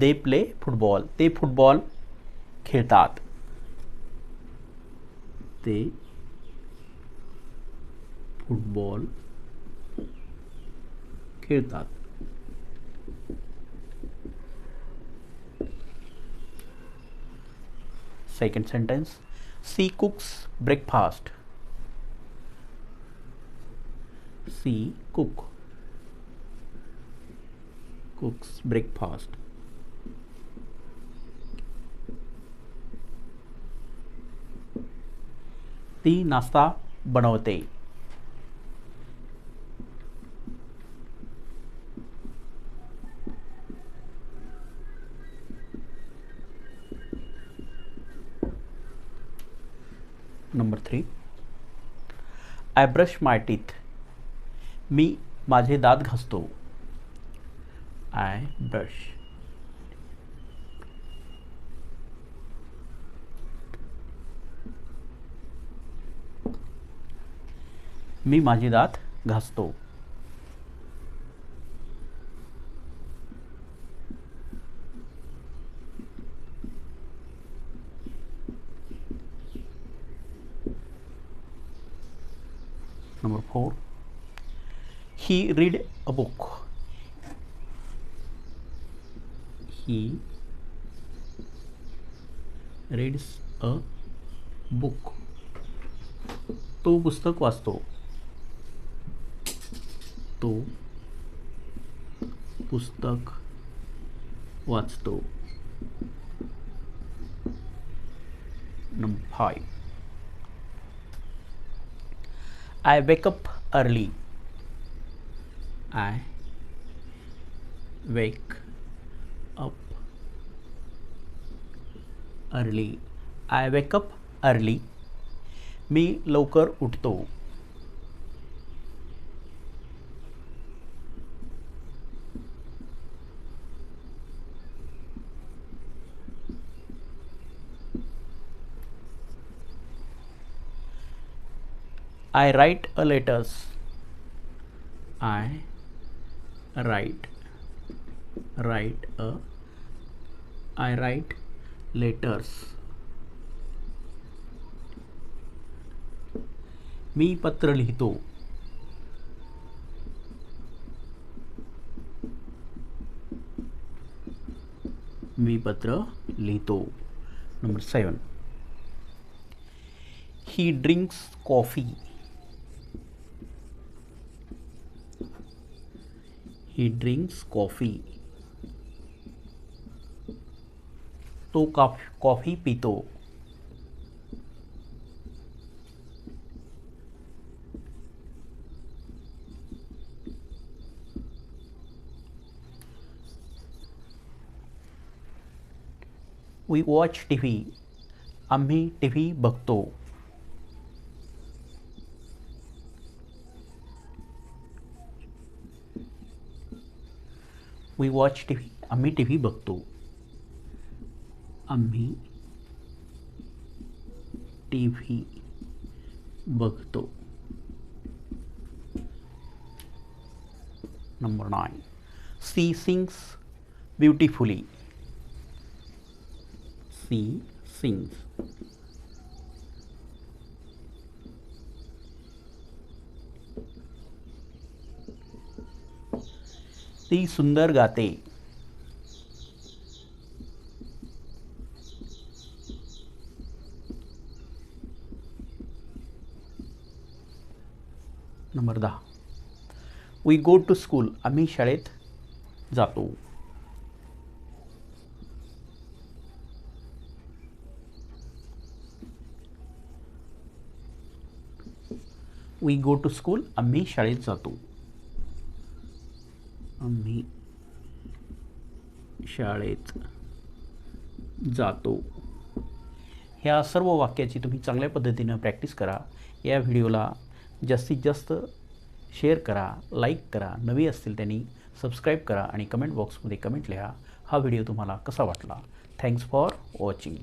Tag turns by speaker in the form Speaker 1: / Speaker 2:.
Speaker 1: they play football ते football खेळतात ते फुटबॉल खेळतात second sentence she cooks breakfast she cook cooks breakfast ती नाश्ता बनवते. Number three I brush my teeth मी माझे दात घासतो. आय ब्रश मी माझे दात घासतो. Number four he read a book he reads a book तो पुस्तक वाचतो. तो पुस्तक वाचतो। Number five I wake up early I wake up early I wake up early मी लवकर उठतो. I write a letters. I write write a I write letters. मी पत्र लिहितो मी पत्र लिहितो number seven he drinks coffee he drinks coffee तो coffee पीतो। वी वॉच टी व्ही आम्ही टी व्ही बघतो वी वॉच टी व्ही आम्ही टी व्ही बघतो आम्ही टी व्ही बघतो number nine she sings beautifully she sings ती सुंदर गाते. नंबर दहा. वी गो टू स्कूल आम्ही शाळेत जातो. वी गो टू स्कूल आम्ही शाळेत जातो आम्ही शाळेत जातो. ह्या सर्व वाक्याची तुम्ही चांगल्या पद्धतीनं प्रॅक्टिस करा. या व्हिडिओला जास्तीत जास्त शेअर करा लाईक करा. नवी असतील त्यांनी सबस्क्राईब करा आणि कमेंट बॉक्समध्ये कमेंट लिहा. हा व्हिडिओ तुम्हाला कसा वाटला? Thanks for watching